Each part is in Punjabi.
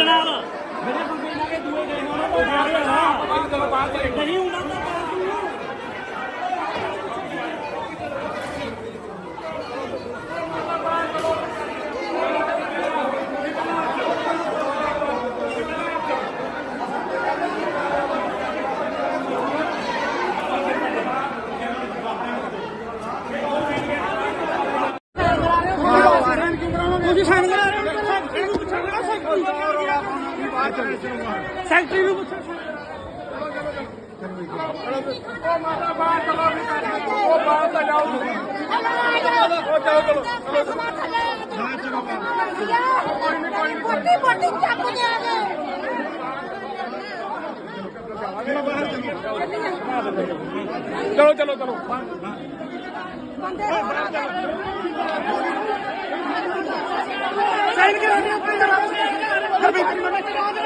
ਜਨਾਬ। ਮੇਰੇ ਬੰਦੇ ਨਾਲ ਕੇ ਦੂਏ ਗਏ ਹੋਣ ਉਹ ਜਾ ਰਿਹਾ ਨਾ। ਨਹੀਂ ਉਹਨਾਂ ਦਾ ਤੁਸੀਂ ਸਾਈਨ ਕਰਾ ਰਹੇ ਹੋ ਸੈਕਟਰੀ ਨੂੰ ਪੁੱਛਣਾ ਸੈਕਟਰੀ ਸੈਕਟਰੀ ਨੂੰ ਪੁੱਛੋ ਪੱਟੀ ਪੱਟੀ ਚੱਕ ਦਿਆਂਗੇ ਚਲੋ ਚਲੋ ਚਲੋ। ਸਾਈਨ ਕਰਾ ਰਹੇ ਹੋ ਹਰਬੀਰ ਮੈਂ ਕਰਾ ਦੇ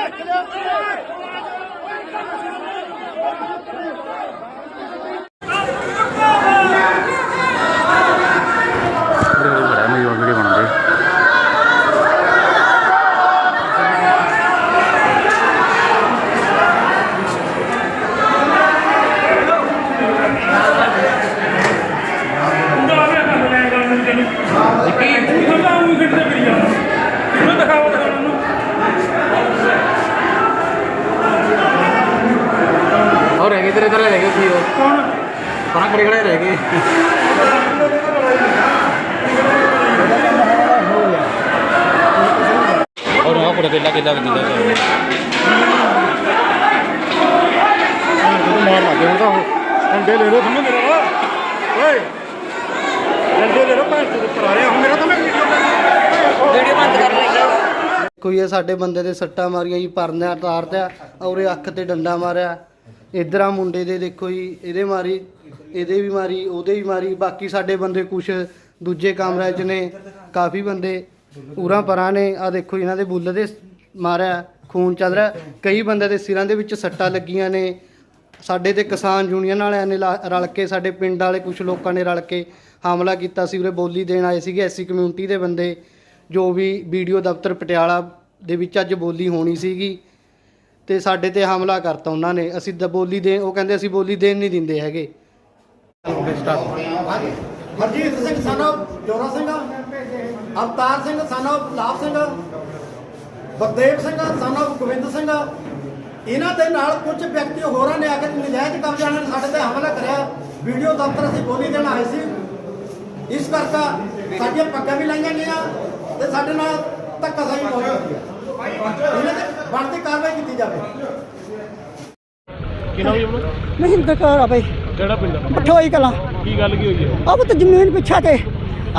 ਵੀਡੀਓ ਬੜਾ ਮੇਰੀ ਵੀਡੀਓ ਬਣਾਉਂਦੇ और रह गए तेरे तरह रह गए थी वो ਕੌਣ परा खड़े खड़े रह गए और वहाँ पूरा केला केला बन गया ਮਾਰ ਲੱਗੇ ਹੁਣ ਤਾਂ ਉਹ ਡੰਡੇ ਲੈ ਲੋ ਤੁਹਾਨੂੰ ਮੇਰਾ ਓਏ ਡੰਡੇ ਲੈ ਲੋ ਭੈਣ ਤੇ ਕਰਾ ਰਿਹਾ ਹੁਣ ਮੇਰਾ ਤਾਂ ਮੈਂ ਕੋਈ ਇਹ ਸਾਡੇ ਬੰਦੇ ਦੇ ਸੱਟਾਂ ਮਾਰੀਆਂ ਜੀ ਪਰਨਿਆ ਤਾਰਦਿਆ ਔਰੇ ਅੱਖ ਤੇ ਡੰਡਾ ਮਾਰਿਆ ਇਧਰ ਆ ਮੁੰਡੇ ਦੇ ਦੇਖੋ ਜੀ, ਇਹਦੇ ਮਾਰੀ, ਇਹਦੇ ਵੀ ਮਾਰੀ, ਉਹਦੇ ਵੀ ਮਾਰੀ, ਬਾਕੀ ਸਾਡੇ ਬੰਦੇ ਕੁਛ ਦੂਜੇ ਕਮਰੇ 'ਚ ਨੇ, ਕਾਫੀ ਬੰਦੇ ਉਰਾਂ ਪਰਾਂ ਨੇ ਆ ਦੇਖੋ ਇਹਨਾਂ ਦੇ ਬੁੱਲ ਦੇ ਮਾਰਿਆ, ਖੂਨ ਚੱਲ ਰਿਹਾ, ਕਈ ਬੰਦੇ ਦੇ ਸਿਰਾਂ ਦੇ ਵਿੱਚ ਸੱਟਾਂ ਲੱਗੀਆਂ ਨੇ, ਸਾਡੇ ਤੇ ਕਿਸਾਨ ਯੂਨੀਅਨ ਵਾਲਿਆਂ ਨੇ ਲਾ- ਰਲ ਕੇ, ਸਾਡੇ ਪਿੰਡ ਵਾਲੇ ਕੁਝ ਲੋਕਾਂ ਨੇ ਰਲ ਕੇ ਹਮਲਾ ਕੀਤਾ ਸੀ, ਉਰੇ ਬੋਲੀ ਦੇਣ ਆਏ ਸੀਗੇ, ਐਸੀ ਕਮਿਊਨਿਟੀ ਦੇ ਬੰਦੇ, ਜੋ ਵੀ ਵੀਡੀਓ ਦਫ਼ਤਰ ਪਟਿਆਲਾ ਦੇ ਵਿੱਚ ਅੱਜ ਬੋਲੀ ਹੋਣੀ ਸੀਗੀ। ਤੇ ਸਾਡੇ ਤੇ ਹਮਲਾ ਕਰਤਾ ਉਹਨਾਂ ਨੇ। ਅਸੀਂ ਦ ਬੋਲੀ ਦੇ ਉਹ ਕਹਿੰਦੇ ਅਸੀਂ ਬੋਲੀ ਦੇਣ ਨਹੀਂ ਦਿੰਦੇ ਹੈਗੇ। ਹਰਜੀਤ ਸਿੰਘ ਸਨੋ, ਜੋਰਾ ਸਿੰਘ, ਅਵਤਾਰ ਸਿੰਘ ਸਨੋ, ਲਾਭ ਸਿੰਘ, ਬਖਦੇਵ ਸਿੰਘ ਸਨੋ, ਗੋਬਿੰਦ ਸਿੰਘ, ਇਹਨਾਂ ਦੇ ਨਾਲ ਕੁਝ ਵਿਅਕਤੀ ਹੋਰਾਂ ਨੇ ਆ ਕੇ ਨਜਾਇਜ਼ ਕਬਜ਼ਾ ਨਾਲ ਸਾਡੇ ਤੇ ਹਮਲਾ ਕਰਿਆ। ਵੀਡੀਓ ਦਫ਼ਤਰ ਅਸੀਂ ਬੋਲੀ ਦੇਣ ਆਏ ਸੀ। ਇਸ ਕਰਕੇ ਸਾਡੀਆਂ ਪੱਗਾਂ ਵੀ ਲਾਈਆਂ ਗਈਆਂ ਤੇ ਸਾਡੇ ਨਾਲ ਧੱਕਾ ਸਾਈ ਹੋਈ ਇਹਨਾਂ ਤੇ ਬਣਦੀ ਕਾਰਵਾਈ ਕੀਤੀ ਜਾਵੇ। ਕਿਹਨਾਂ ਹੋਈ ਆਪਣਾ ਮਹਿੰਦਰ ਕੌਰ ਆ ਬਈ। ਕਿਹੜਾ ਪਿੰਡ ਆ? ਬਠੋਈ ਕਲਾਂ। ਕੀ ਗੱਲ ਕੀ ਹੋਈ ਹੈ ਉਹ ਪੁੱਤ ਜ਼ਮੀਨ ਪਿੱਛਾ ਤੇ।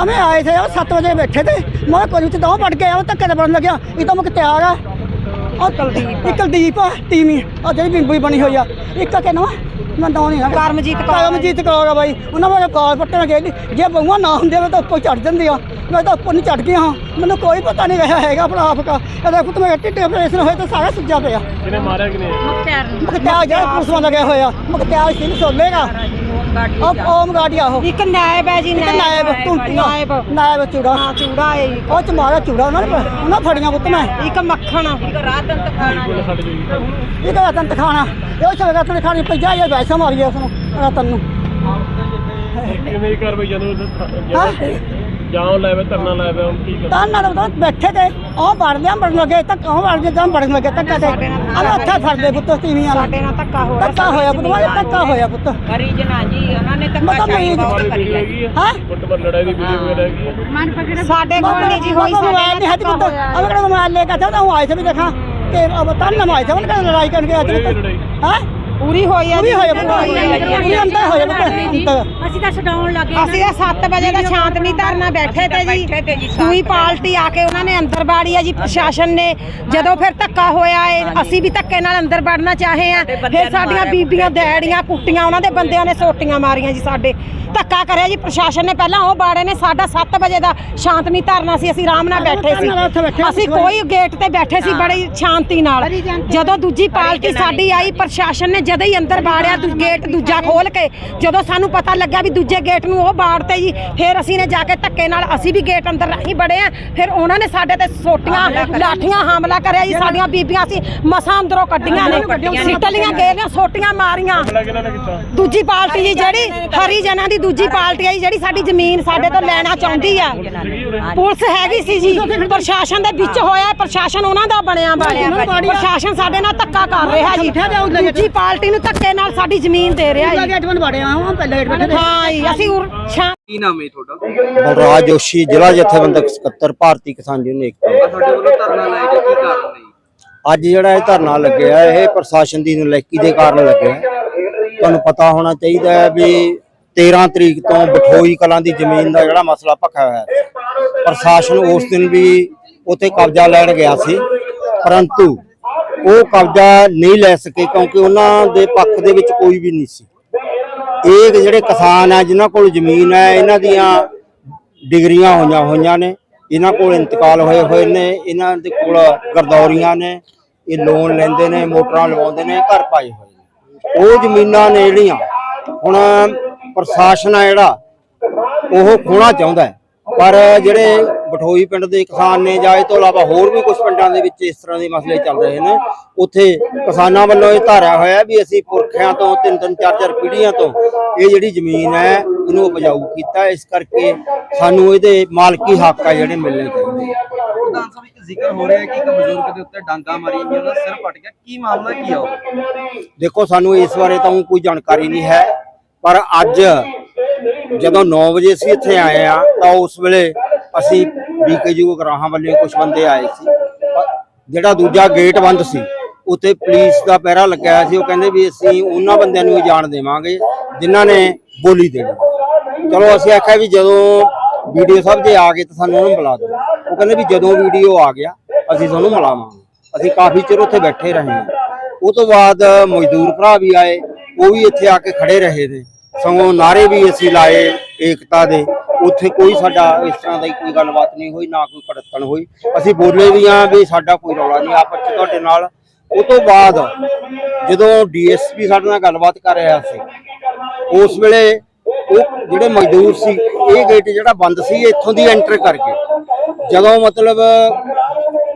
ਅਵੇਂ ਆਏ ਸੀ ਉਹ 7 ਵਜੇ ਬੈਠੇ ਤੇ। ਮੈਂ ਕੋਈ ਉੱਤੇ ਦੋ ਵੜ ਕੇ ਆਇਆ ਉਹ ਧੱਕੇ ਬਣ ਲੱਗਿਆ। ਇਹ ਤਾਂ ਮੁਕ ਤਿਆਰ ਆ। ਉਹ ਕਲਦੀਪ ਆ। ਟੀਵੀ ਉਹ ਜਿਹੜੀ ਬਿੰਬੂ ਬਣੀ ਹੋਈ ਆ। ਇੱਕ ਆ ਕਹਿੰਦਾ ਮੈਂ ਤਾਂ ਨਹੀਂ ਕਰਮਜੀਤ ਕੌਰ। ਕਰਮਜੀਤ ਕੌਰ ਆ ਬਾਈ। ਉਹਨਾਂ ਮੇਰੇ ਕਾਲ ਪੱਟਣ ਗਏ ਨੀ। ਜੇ ਬਹੂਆਂ ਨਾ ਹੁੰਦੇ ਮੈਂ ਤਾਂ ਉੱਪਰ ਚੜ ਜਾਂਦੀ ਆ। ਮੈਂ ਤਾਂ ਉੱਪਰ ਨਹੀਂ ਚੜ ਗਿਆ ਹਾਂ। ਮੈਨੂੰ ਕੋਈ ਪਤਾ ਨਹੀਂ ਰਿਹਾ ਹੈਗਾ ਆਪਣਾ ਆਪ ਦਾ। ਇਹਦਾ ਪੁੱਤ ਮੇਰੇ ਢਿੱਡੇ ਆਪਰੇਸ਼ਨ ਹੋਏ ਤਾਂ ਸਾਰਾ ਸੁੱਜਾ ਪਿਆ। ਕਿਨੇ ਮਾਰਿਆ ਕਿਨੇ ਮੁਖਤਿਆਰ ਜਿਹੜਾ ਪੁਲਿਸ ਲਗੇ ਹੋਇਆ। ਮੁਖਤਿਆਰ ਸਿੰਘ ਸੋਲੇਗਾ। ਉਹ ਓਮ ਗਾੜੀਆ ਉਹ। ਇੱਕ ਨਾਇਬ ਹੈ ਜੀ ਇੱਕ ਨਾਇਬ ਟੁੰਟੀਆਂ ਨਾਇਬ। ਨਾਇਬ ਚੂੜਾ। ਹਾਂ ਚੂੜਾ ਹੈ ਜੀ। ਉਹ ਚ ਮਾਰਿਆ ਚੂੜਾ ਉਹਨਾਂ ਨੇ ਉਹਨਾਂ ਫੜੀਆਂ ਪੁੱਤ ਮੈਂ। ਇੱਕ ਮੱਖਣ ਇੱਕ ਰਾਤਨ ਤਖਾਣਾ ਇਹ ਰਤਨ ਤਖਾਣਾ। ਇਹ ਉਹ ਰਤਨ ਖਾਣੀ ਪੰਜਾਹ ਹਜ਼ਾਰ ਪੈਸਾ ਮਾਰੀਆ ਉਸਨੂੰ ਰਤਨ ਨੂੰ। ਕਿਵੇਂ ਕਾਰਵਾਈ ਜਦੋਂ ਜਾਮ ਲਾਇਆ ਹੋਇਆ, ਧਰਨਾ ਹੁਣ ਕੀ ਕਰਨਾ? ਤਾਂ ਨਾਲ ਬੈਠੇ ਤੇ ਉਹ ਵੜਦਿਆਂ ਵੜਨ ਲੱਗੇ ਤਾਂ ਕੌਣ ਵੜਦੇ ਤਾਂ ਵੜਨ ਲੱਗੇ ਤਾਂ। ਕਦੇ ਆਹ ਹੱਥਾਂ ਫੜਦੇ ਪੁੱਤ ਤੀਵੀਆਂ ਸਾਡੇ ਨਾਲ ਧੱਕਾ ਹੋਇਆ ਧੱਕਾ ਹੋਇਆ ਪੁੱਤ ਵਾਲੇ ਧੱਕਾ ਹੋਇਆ ਪੁੱਤ। ਕਰੀ ਜਨਾਜੀ ਉਹਨਾਂ ਨੇ ਧੱਕਾ ਮਤਲਬ ਬਹੁਤ ਕਰੀ ਵੀ ਹੈ। ਹੈਗੀ ਹੈ? ਹਾਂ ਲੜਾਈ ਦੀ ਵੀਡੀਓ ਵਗੈਰਾ ਹੈਗੀ ਹੈ ਸਾਡੇ ਕੋਲ ਨਹੀਂ ਜੀ ਹੋਈ ਸਾਡੇ ਮੋਬਾਈਲ ਨਹੀਂ ਹੱਥ ਪੁੱਤ। ਹੋਇਆ। ਅਬ ਮੋਬਾਈਲ ਲੈ ਕੇ ਆਇਆ ਤਾਂ ਉਹ ਆਏ ਸੀ ਵੀ ਦੇਖਾਂ। ਕਿ ਅਬ ਤਾਂ ਨਮਾਇ ਤਾਂ ਉਹਨਾਂ ਲੜਾਈ ਕਰਨ ਗਏ ਅੱਜ ਹਾਂ? ਪੂਰੀ ਹੋਈ ਆ ਪੂਰੀ ਅੰਦਰ ਹੋਇਆ ਅੰਦਰ ਅਸੀਂ ਤਾਂ ਛਡਾਉਣ ਲੱਗੇ ਅਸੀਂ ਆ 7 ਵਜੇ ਦਾ ਸ਼ਾਂਤਮਈ ਧਰਨਾ ਬੈਠੇ ਤੇ ਜੀ। ਦੂਈ ਪਾਰਟੀ ਆ ਕੇ ਉਹਨਾਂ ਨੇ ਅੰਦਰ ਬਾੜੀ ਆ ਜੀ ਪ੍ਰਸ਼ਾਸਨ ਨੇ। ਜਦੋਂ ਫਿਰ ਧੱਕਾ ਹੋਇਆ ਏ ਅਸੀਂ ਵੀ ਧੱਕੇ ਨਾਲ ਅੰਦਰ ਵੜਨਾ ਚਾਹੇ ਆ। ਫਿਰ ਸਾਡੀਆਂ ਬੀਬੀਆਂ ਦੈੜੀਆਂ ਕੁੱਟੀਆਂ ਉਹਨਾਂ ਦੇ ਬੰਦਿਆਂ ਨੇ ਸੋਟੀਆਂ ਮਾਰੀਆਂ ਜੀ ਸਾਡੇ। ਧੱਕਾ ਕਰਿਆ ਜੀ ਪ੍ਰਸ਼ਾਸਨ ਨੇ ਪਹਿਲਾਂ ਉਹ ਬਾੜੇ ਨੇ ਸਾਡਾ 7 ਵਜੇ ਦਾ ਸ਼ਾਂਤਮਈ ਧਰਨਾ ਸੀ ਅਸੀਂ ਆਰਾਮ ਨਾਲ ਬੈਠੇ ਸੀ। ਅਸੀਂ ਕੋਈ ਗੇਟ ਤੇ ਬੈਠੇ ਸੀ ਬੜੀ ਸ਼ਾਂਤੀ ਨਾਲ। ਜਦੋਂ ਦੂਜੀ ਪਾਰਟੀ ਸਾਡੀ ਆਈ ਪ੍ਰਸ਼ਾਸਨ ਨੇ ਜਦੋਂ ਹੀ ਅੰਦਰ ਬਾੜਿਆ ਦੂ ਗੇਟ ਦੂਜਾ ਖੋਲ ਕੇ ਜਦੋਂ ਸਾਨੂੰ ਪਤਾ ਲੱਗਾ ਵੀ ਦੂਜੇ ਗੇਟ ਨੂੰ ਉਹ ਬਾੜਤੇ ਜੀ ਫਿਰ ਅਸੀਂ ਨੇ ਜਾ ਕੇ ਧੱਕੇ ਨਾਲ ਅਸੀਂ ਵੀ ਗੇਟ ਅੰਦਰ ਨਹੀਂ ਬੜੇ ਆ। ਫਿਰ ਉਹਨਾਂ ਨੇ ਸਾਡੇ ਤੇ ਸੋਟੀਆਂ ਲਾਠੀਆਂ ਹਮਲਾ ਕਰਿਆ ਜੀ ਸਾਡੀਆਂ ਬੀਬੀਆਂ ਸੀ ਮਸਾਂ ਅੰਦਰੋਂ ਕੱਢੀਆਂ ਨੇ। ਸਿੱਟਲੀਆਂ ਗੇਲੀਆਂ ਸੋਟੀਆਂ ਮਾਰੀਆਂ। ਦੂਜੀ ਪਾਰਟੀ ਜੀ ਜਿਹੜੀ ਹਰੀ ਜਨਾਂ ਦੀ ਦੂਜੀ ਪਾਰਟੀ ਆ ਜੀ ਜਿਹੜੀ ਸਾਡੀ ਜ਼ਮੀਨ ਸਾਡੇ ਤੋਂ ਲੈਣਾ ਚਾਹੁੰਦੀ ਆ। ਪੁਲਿਸ ਹੈਗੀ ਸੀ ਜੀ ਪ੍ਰਸ਼ਾਸਨ ਦੇ ਵਿੱਚ ਹੋਇਆ ਪ੍ਰਸ਼ਾਸਨ ਉਹਨਾਂ ਦਾ ਬਣਿਆ ਬਾੜਿਆ ਪ੍ਰਸ਼ਾਸਨ ਸਾਡੇ ਨਾਲ ਧੱਕਾ ਕਰ ਰਿਹਾ ਜੀ। ਦੂਜੀ ਪਾਰਟੀ ਨੂੰ ਧੱਕੇ ਨਾਲ ਸਾਡੀ ਜ਼ਮੀਨ ਦੇ ਰਿਹਾ ਜੀ। ਹਾਂ ਪਹਿਲੇ ਗੇਟ ਬੈਠੇ ਹਾਂ ਜੀ ਅਸੀਂ ਉਰ- ਸ਼ਾਂ ਕੀ ਨਾਮ ਹੈ ਤੁਹਾਡਾ? ਬਲਰਾਜ ਜੋਸ਼ੀ ਜ਼ਿਲ੍ਹਾ ਜਥੇਬੰਦਕ ਸਕੱਤਰ ਭਾਰਤੀ ਕਿਸਾਨ ਯੂਨੀਅਨ ਏਕਤਾ। ਤੁਹਾਡੇ ਵੱਲੋਂ ਧਰਨਾ ਲਾਇਆ ਗਿਆ ਕੀ ਕਾਰਨ ਨੇ ਅੱਜ ਜਿਹੜਾ ਇਹ ਧਰਨਾ ਲੱਗਿਆ ਇਹ ਪ੍ਰਸ਼ਾਸਨ ਦੀ ਨਲਾਇਕੀ ਦੇ ਕਾਰਨ ਲੱਗਿਆ। ਤੁਹਾਨੂੰ ਪਤਾ ਹੋਣਾ ਚਾਹੀਦਾ ਹੈ ਵੀ 13 ਤਰੀਕ ਤੋਂ ਬਠੋਈ ਕਲਾਂ ਦੀ ਜ਼ਮੀਨ ਦਾ ਜਿਹੜਾ ਮਸਲਾ ਭਖਿਆ ਹੋਇਆ ਹੈ। ਪ੍ਰਸ਼ਾਸਨ ਉਸ ਦਿਨ ਵੀ ਉੱਥੇ ਕਬਜ਼ਾ ਲੈਣ ਗਿਆ ਸੀ, ਪਰੰਤੂ ਉਹ ਕਬਜ਼ਾ ਨਹੀਂ ਲੈ ਸਕੇ ਕਿਉਂਕਿ ਉਹਨਾਂ ਦੇ ਪੱਖ ਦੇ ਵਿੱਚ ਕੋਈ ਵੀ ਨਹੀਂ ਸੀ। ਇਹ ਜਿਹੜੇ ਕਿਸਾਨ ਆ, ਜਿਨ੍ਹਾਂ ਕੋਲ ਜ਼ਮੀਨ ਹੈ, ਇਹਨਾਂ ਦੀਆਂ ਡਿਗਰੀਆਂ ਹੋਈਆਂ ਹੋਈਆਂ ਨੇ, ਇਹਨਾਂ ਕੋਲ ਇੰਤਕਾਲ ਹੋਏ ਹੋਏ ਨੇ, ਇਹਨਾਂ ਦੇ ਕੋਲ ਗਰਦੌਰੀਆਂ ਨੇ, ਇਹ ਲੋਨ ਲੈਂਦੇ ਨੇ, ਮੋਟਰਾਂ ਲਵਾਉਂਦੇ ਨੇ, ਘਰ ਪਾਏ ਹੋਏ ਨੇ। ਉਹ ਜ਼ਮੀਨਾਂ ਨੇ ਜਿਹੜੀਆਂ, ਹੁਣ ਪ੍ਰਸ਼ਾਸਨ ਆ ਜਿਹੜਾ ਉਹ ਖੋਣਾ ਚਾਹੁੰਦਾ ਪਰ ਜਿਹੜੇ ਬਠੋਈ ਪਿੰਡ ਦੇ ਕਿਸਾਨ ਨੇ ਜਾਂ ਇਹ ਤੋਂ ਇਲਾਵਾ ਹੋਰ ਵੀ ਕੁਝ ਪਿੰਡਾਂ ਦੇ ਵਿੱਚ ਇਸ ਤਰ੍ਹਾਂ ਦੇ ਮਸਲੇ ਚੱਲ ਰਹੇ ਨੇ ਉੱਥੇ ਕਿਸਾਨਾਂ ਵੱਲੋਂ ਇਹ ਧਾਰਿਆ ਹੋਇਆ ਵੀ ਅਸੀਂ ਪੁਰਖਿਆਂ ਤੋਂ ਤਿੰਨ ਤਿੰਨ ਚਾਰ ਚਾਰ ਪੀੜ੍ਹੀਆਂ ਤੋਂ ਇਹ ਜਿਹੜੀ ਜ਼ਮੀਨ ਹੈ ਇਹਨੂੰ ਉਪਜਾਊ ਕੀਤਾ। ਇਸ ਕਰਕੇ ਸਾਨੂੰ ਇਹਦੇ ਮਾਲਕੀ ਹੱਕ ਆ ਜਿਹੜੇ ਮਿਲਣੇ ਚਾਹੀਦੇ ਇੱਕ ਜ਼ਿਕਰ ਹੋ ਰਿਹਾ ਹੈ ਕਿ ਇੱਕ ਬਜ਼ੁਰਗ ਦੇ ਉੱਤੇ ਡਾਂਗਾ ਮਾਰੀ ਗਈ ਉਹਦਾ ਸਿਰ ਪਟ ਗਿਆ। ਕੀ ਮਾਮਲਾ ਕੀ ਆ ਦੇਖੋ ਸਾਨੂੰ ਇਸ ਬਾਰੇ ਤਾਂ ਕੋਈ ਜਾਣਕਾਰੀ ਨਹੀਂ ਹੈ। ਪਰ ਅੱਜ ਜਦੋਂ 9 ਵਜੇ ਅਸੀਂ ਇੱਥੇ ਆਏ ਆ ਤਾਂ ਉਸ ਵੇਲੇ ਅਸੀਂ ਬੀਕੇਯੂ ਗਰਾਹਾਂ ਵੱਲੋਂ ਕੁਝ ਬੰਦੇ ਆਏ ਸੀ। ਜਿਹੜਾ ਦੂਜਾ ਗੇਟ ਬੰਦ ਸੀ, ਉੱਥੇ ਪੁਲਿਸ ਦਾ ਪਹਿਰਾ ਲੱਗਿਆ ਸੀ। ਉਹ ਕਹਿੰਦੇ ਵੀ ਅਸੀਂ ਉਹਨਾਂ ਬੰਦਿਆਂ ਨੂੰ ਹੀ ਜਾਣ ਦੇਵਾਂਗੇ, ਜਿਨ੍ਹਾਂ ਨੇ ਬੋਲੀ ਦੇਣੀ। ਚਲੋ ਅਸੀਂ ਆਖਿਆ ਵੀ ਜਦੋਂ ਵੀਡੀਓ ਸਾਹਿਬ ਜੇ ਆ ਗਏ ਤਾਂ ਸਾਨੂੰ ਉਹਨੂੰ ਬੁਲਾ ਦਿਓ। ਉਹ ਕਹਿੰਦੇ ਵੀ ਜਦੋਂ ਵੀਡੀਓ ਆ ਗਿਆ, ਅਸੀਂ ਤੁਹਾਨੂੰ ਮਿਲਾਵਾਂਗੇ। ਅਸੀਂ ਕਾਫੀ ਚਿਰ ਉੱਥੇ ਬੈਠੇ ਰਹੇ ਹਾਂ। ਉਹ ਤੋਂ ਬਾਅਦ ਮਜ਼ਦੂਰ ਭਰਾ ਵੀ ਆਏ, ਉਹ ਵੀ ਇੱਥੇ ਆ ਕੇ ਖੜੇ ਰਹੇ ਨੇ। ਸਗੋਂ ਨਾਰੇ ਵੀ ਅਸੀਂ ਲਾਏ ਏਕਤਾ ਦੇ। ਉੱਥੇ ਕੋਈ ਸਾਡਾ ਇਸ ਤਰ੍ਹਾਂ ਦੀ ਕੋਈ ਗੱਲਬਾਤ ਨਹੀਂ ਹੋਈ, ਨਾ ਕੋਈ ਭੜਕਣ ਹੋਈ। ਅਸੀਂ ਬੋਲੇ ਵੀ ਆ ਵੀ ਸਾਡਾ ਕੋਈ ਰੌਲਾ ਨਹੀਂ, ਆਪਸ ਚ ਤੁਹਾਡੇ ਨਾਲ। ਉਹ ਤੋਂ ਬਾਅਦ ਜਦੋਂ ਡੀਐਸਪੀ ਸਾਡੇ ਨਾਲ ਗੱਲਬਾਤ ਕਰ ਰਿਹਾ ਸੀ, ਉਸ ਵੇਲੇ ਉਹ ਜਿਹੜੇ ਮਜ਼ਦੂਰ ਸੀ, ਇਹ ਗੇਟ ਜਿਹੜਾ ਬੰਦ ਸੀ ਇੱਥੋਂ ਦੀ ਐਂਟਰ ਕਰਕੇ ਜਦੋਂ ਮਤਲਬ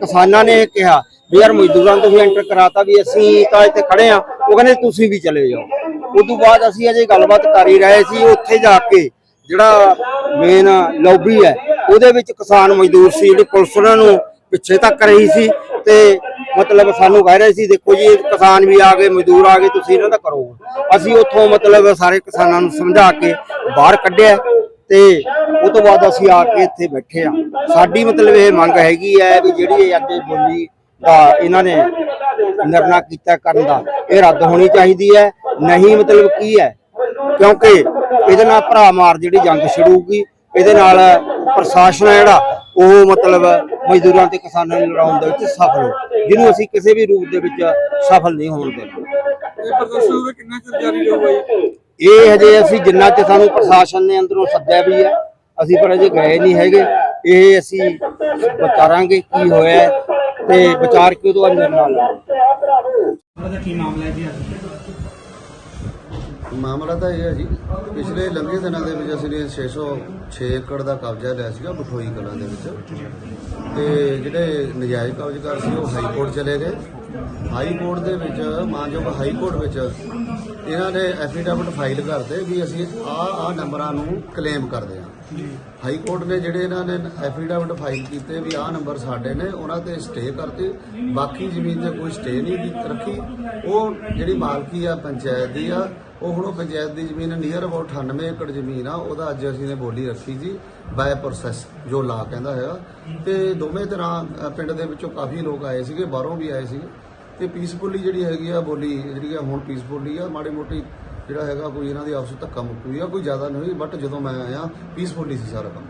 ਕਿਸਾਨਾਂ ਨੇ ਕਿਹਾ ਵੀ ਯਾਰ ਮਜ਼ਦੂਰਾਂ ਤੋਂ ਤੁਸੀਂ ਐਂਟਰ ਕਰਾਤਾ ਵੀ ਅਸੀਂ ਤਾਂ ਇੱਥੇ ਖੜੇ ਆ ਉਹ ਕਹਿੰਦੇ ਤੁਸੀਂ ਵੀ ਚਲੇ ਜਾਓ। ਉਸ ਤੋਂ ਬਾਅਦ ਅਸੀਂ ਅਜੇ ਗੱਲਬਾਤ ਕਰ ਹੀ ਰਹੇ ਸੀ, ਉੱਥੇ ਜਾ ਕੇ ਜਿਹੜਾ ਮੇਨ ਲੌਬੀ ਹੈ, ਉਹਦੇ ਵਿੱਚ ਕਿਸਾਨ ਮਜ਼ਦੂਰ ਸੀ, ਜਿਹੜੀ ਪੁਲਿਸ ਉਹਨਾਂ ਨੂੰ ਪਿੱਛੇ ਤੱਕ ਰਹੀ ਸੀ ਤੇ ਮਤਲਬ ਸਾਨੂੰ ਕਹਿ ਰਹੇ ਸੀ, ਦੇਖੋ ਜੀ, ਕਿਸਾਨ ਵੀ ਆ ਗਏ, ਮਜ਼ਦੂਰ ਆ ਗਏ, ਤੁਸੀਂ ਇਹਨਾਂ ਦਾ ਕਰੋ। ਅਸੀਂ ਉੱਥੋਂ ਮਤਲਬ ਸਾਰੇ ਕਿਸਾਨਾਂ ਨੂੰ ਸਮਝਾ ਕੇ ਬਾਹਰ ਕੱਢਿਆ ਤੇ ਉਹ ਤੋਂ ਬਾਅਦ ਅਸੀਂ ਆ ਕੇ ਇੱਥੇ ਬੈਠੇ ਆ ਸਾਡੀ ਮਤਲਬ ਇਹ ਮੰਗ ਹੈਗੀ ਹੈ ਵੀ ਜਿਹੜੀ ਅੱਜ ਬੋਲੀ ਦਾ ਇਹਨਾਂ ਨੇ ਨਿਰਣਾ ਕੀਤਾ ਕਰਨ ਦਾ, ਇਹ ਰੱਦ ਹੋਣੀ ਚਾਹੀਦੀ ਹੈ। ਨਹੀਂ ਮਤਲਬ ਕੀ ਹੈ? ਕਿਉਂਕਿ ਇਹਦੇ ਨਾਲ ਭਰਾ ਮਾਰ ਜਿਹੜੀ ਜੰਗ ਛਿੜੂਗੀ ਇਹਦੇ ਨਾਲ ਪ੍ਰਸ਼ਾਸਨ ਹੈ ਜਿਹੜਾ ਉਹ ਮਤਲਬ ਮਜ਼ਦੂਰਾਂ ਤੇ ਕਿਸਾਨਾਂ ਨੂੰ ਲੜਾਉਣ ਦੇ ਵਿੱਚ ਸਫਲ ਹੋ। ਜਿਹਨੂੰ ਅਸੀਂ ਕਿਸੇ ਵੀ ਰੂਪ ਦੇ ਵਿੱਚ ਸਫਲ ਨਹੀਂ ਹੋਣ ਦੇਣਾ। ਇਹ ਪ੍ਰਦਰਸ਼ਨ ਦਾ ਕਿੰਨਾ ਚਿਰ ਜਾਰੀ ਰਹੂਗਾ ਜੀ? ਇਹ ਹਜੇ ਅਸੀਂ ਜਿੰਨਾ ਚ ਸਾਨੂੰ ਪ੍ਰਸ਼ਾਸਨ ਨੇ ਅੰਦਰੋਂ ਸੱਦਿਆ ਵੀ ਹੈ ਅਸੀਂ ਪਰ ਅਜੇ ਗਏ ਨਹੀਂ ਹੈਗੇ। ਇਹ ਅਸੀਂ ਵਿਚਾਰਾਂਗੇ ਕੀ ਹੋਇਆ ਹੈ ਤੇ ਵਿਚਾਰ ਕੇ ਉਹਦੋਂ ਅੰਦਰ ਨਾਲ ਮਾਮਲਾ ਮਾਮਲਾ ਤਾਂ ਇਹ ਹੈ ਜੀ, ਪਿਛਲੇ ਲੰਘੇ ਦਿਨਾਂ ਦੇ ਵਿੱਚ ਅਸੀਂ ਨੇ 606 ਏਕੜ ਦਾ ਕਬਜ਼ਾ ਲਿਆ ਸੀਗਾ ਬਠੋਈ ਕਲਾਂ ਦੇ ਵਿੱਚ। ਤੇ ਜਿਹੜੇ ਨਜਾਇਜ਼ ਕਬਜ਼ਕਾਰ ਸੀ ਉਹ ਹਾਈ ਕੋਰਟ ਚਲੇ ਗਏ। ਹਾਈ ਕੋਰਟ ਦੇ ਵਿੱਚ, ਮਾਨਯੋਗ ਹਾਈ ਕੋਰਟ ਵਿੱਚ ਇਹਨਾਂ ਨੇ ਐਫੀਡੈਵਿਟ ਫਾਈਲ ਕਰਦੇ ਵੀ ਅਸੀਂ ਆ ਆ ਨੰਬਰਾਂ ਨੂੰ ਕਲੇਮ ਕਰਦੇ ਹਾਂ। ਹਾਈ ਕੋਰਟ ਨੇ ਜਿਹੜੇ ਇਹਨਾਂ ਨੇ ਐਫੀਡੈਵਿਟ ਫਾਈਲ ਕੀਤੇ ਵੀ ਆਹ ਨੰਬਰ ਸਾਡੇ ਨੇ, ਉਹਨਾਂ ਤੇ ਸਟੇ ਕਰਤੇ। ਬਾਕੀ ਜ਼ਮੀਨ ਤੇ ਕੋਈ ਸਟੇ ਨਹੀਂ ਰੱਖੀ। ਉਹ ਜਿਹੜੀ ਮਾਲਕੀ ਆ, ਪੰਚਾਇਤ ਦੀ ਆ ਉਹ ਹੁਣ ਉਹ ਪੰਚਾਇਤ ਦੀ ਜ਼ਮੀਨ ਨੀਅਰ ਅਬਾਊਟ 98 ਏਕੜ ਜ਼ਮੀਨ ਆ, ਉਹਦਾ ਅੱਜ ਅਸੀਂ ਨੇ ਬੋਲੀ ਰੱਖੀ ਜੀ ਬਾਏ ਪ੍ਰੋਸੈਸ ਜੋ ਲਾ ਕਹਿੰਦਾ ਹੈਗਾ ਤੇ ਦੋਵੇਂ ਤਰ੍ਹਾਂ ਪਿੰਡ ਦੇ ਵਿੱਚੋਂ ਕਾਫੀ ਲੋਕ ਆਏ ਸੀਗੇ, ਬਾਹਰੋਂ ਵੀ ਆਏ ਸੀਗੇ। ਤੇ ਪੀਸਫੁਲੀ ਜਿਹੜੀ ਹੈਗੀ ਆ, ਬੋਲੀ ਜਿਹੜੀ ਆ ਹੁਣ ਪੀਸਫੁਲੀ ਆ, ਮਾੜੀ ਮੋਟੀ ਜਿਹੜਾ ਹੈਗਾ ਕੋਈ ਇਹਨਾਂ ਦੀ ਆਪਸ ਧੱਕਾ ਮੁੱਕੀ ਆ, ਕੋਈ ਜ਼ਿਆਦਾ ਨਹੀਂ ਬਟ ਜਦੋਂ ਮੈਂ ਆਇਆ ਪੀਸਫੁਲੀ ਸੀ ਸਾਰਾ ਕੰਮ।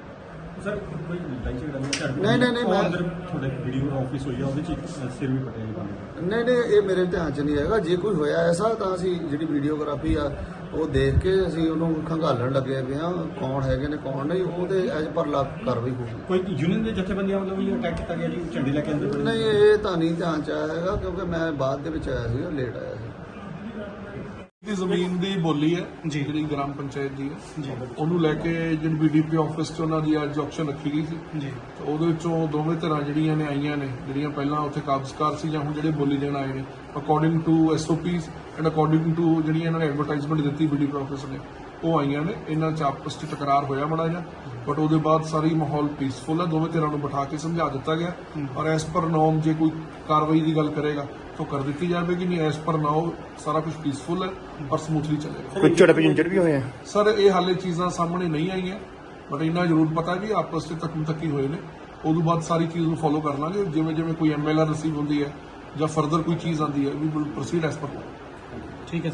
ਸਰ ਕੋਈ ਲੜਾਈ ਝਗੜਾ ਨਹੀਂ ਨਹੀਂ, ਨਹੀਂ, ਨਹੀਂ, ਮੈਂ- ਅੰਦਰ ਤੁਹਾਡੇ ਵੀਡੀਓ ਆਫਿਸ ਹੋਈ ਆ ਉਹਦੇ ਚ ਇੱਕ ਸਿਰ ਵੀ ਪਟਿਆ ਜੀ ਬੰਦੇ ਨਹੀਂ ਨਹੀਂ ਇਹ ਮੇਰੇ ਧਿਆਨ 'ਚ ਨਹੀਂ ਹੈਗਾ। ਜੇ ਕੋਈ ਹੋਇਆ ਐਸਾ ਤਾਂ ਅਸੀਂ ਜਿਹੜੀ ਵੀਡੀਓਗ੍ਰਾਫੀ ਆ ਉਹ ਦੇਖ ਕੇ ਅਸੀਂ ਉਹਨੂੰ ਖੰਗਾਲਣ ਲੱਗੇ ਪਏ ਆ ਕੌਣ ਹੈਗੇ ਨੇ ਕੌਣ ਨਹੀਂ ਉਹਦੇ ਐਜ ਪਰ ਲਾ ਕਾਰਵਾਈ ਹੋਊਗੀ। ਕੋਈ ਯੂਨੀਅਨ ਦੇ ਜਥੇਬੰਦੀਆਂ ਵੱਲੋਂ ਵੀ ਅਟੈਕ ਕੀਤਾ ਗਿਆ ਜੀ ਝੰਡੇ ਲੈ ਕੇ ਅੰਦਰ ਵੜੇ ਨਹੀਂ ਇਹ ਤਾਂ ਨਹੀਂ ਧਿਆਨ 'ਚ ਆਇਆ ਹੈਗਾ ਕਿਉਂਕਿ ਮੈਂ ਬਾਅਦ ਦੇ ਵਿੱਚ ਆਇਆ ਸੀ ਲੇਟ ਆਇਆ ਸੀ। ਦੀ ਜ਼ਮੀਨ ਦੀ ਬੋਲੀ ਹੈ ਜਿਹੜੀ ਗ੍ਰਾਮ ਪੰਚਾਇਤ ਦੀ ਹੈ। ਉਹਨੂੰ ਲੈ ਕੇ ਜਿਹੜੀ ਬੀਡੀਪੀ ਆਫਿਸ 'ਚ ਉਹਨਾਂ ਦੀ ਅੱਜ ਆਕਸ਼ਨ ਰੱਖੀ ਗਈ ਸੀ। ਜੀ। ਉਹਦੇ ਵਿੱਚੋਂ ਦੋਵੇਂ ਧਿਰਾਂ ਜਿਹੜੀਆਂ ਨੇ ਆਈਆਂ ਨੇ ਜਿਹੜੀਆਂ ਪਹਿਲਾਂ ਉੱਥੇ ਕਾਬਜ਼ਕਾਰ ਸੀ ਜਾਂ ਹੁਣ ਜਿਹੜੇ ਬੋਲੀ ਦੇਣ ਆਏ ਨੇ according to SOPs and according to ਜਿਹੜੀਆਂ ਇਹਨਾਂ ਨੇ ਐਡਵਰਟਾਈਜ਼ਮੈਂਟ ਦਿੱਤੀ ਬੀਡੀਪੀ ਆਫਿਸ ਨੇ ਉਹ ਆਈਆਂ ਨੇ। ਇਹਨਾਂ 'ਚ ਆਪਸ 'ਚ ਤਕਰਾਰ ਹੋਇਆ ਮਾੜਾ ਜਿਹਾ ਬਟ ਉਹਦੇ ਬਾਅਦ ਸਾਰੀ ਮਾਹੌਲ ਪੀਸਫੁਲ ਹੈ। ਦੋਵੇਂ ਧਿਰਾਂ ਨੂੰ ਬਿਠਾ ਕੇ ਸਮਝਾ ਦਿੱਤਾ ਗਿਆ। ਔਰ ਐਸ ਪਰ ਨੋਮ ਜੇ ਕੋਈ ਕਾਰਵਾਈ ਦੀ ਗੱਲ ਕਰੇਗਾ ਤਾਂ ਕਰ ਦਿੱਤੀ ਜਾਵੇਗੀ ਨਹੀਂ ਐਸ ਪਰ ਨਾਓ ਸਾਰਾ ਕੁਝ ਪੀਸਫੁਲ ਹੈ ਔਰ ਸਮੂਥਲੀ ਚੱਲੇਗਾ। ਕੋਈ ਝੜਪ ਇੰਜਰ ਵੀ ਹੋਏ ਆ? ਸਰ ਇਹ ਹਾਲੇ ਚੀਜ਼ਾਂ ਸਾਹਮਣੇ ਨਹੀਂ ਆਈਆਂ ਬਟ ਇੰਨਾ ਜ਼ਰੂਰ ਪਤਾ ਵੀ ਆਪਸ ਵਿੱਚ ਤੱਕ ਤੱਕੀ ਹੋਏ ਨੇ। ਉਦੋਂ ਬਾਅਦ ਸਾਰੀ ਚੀਜ਼ ਨੂੰ ਫੋਲੋ ਕਰ ਲਾਂਗੇ ਜਿਵੇਂ ਜਿਵੇਂ ਕੋਈ ਐਮਐਲਆਰ ਰਿਸੀਵ ਹੁੰਦੀ ਹੈ ਜਾਂ ਫਰਦਰ ਕੋਈ ਚੀਜ਼ ਆਉਂਦੀ ਹੈ we will proceed as per ਠੀਕ ਹੈ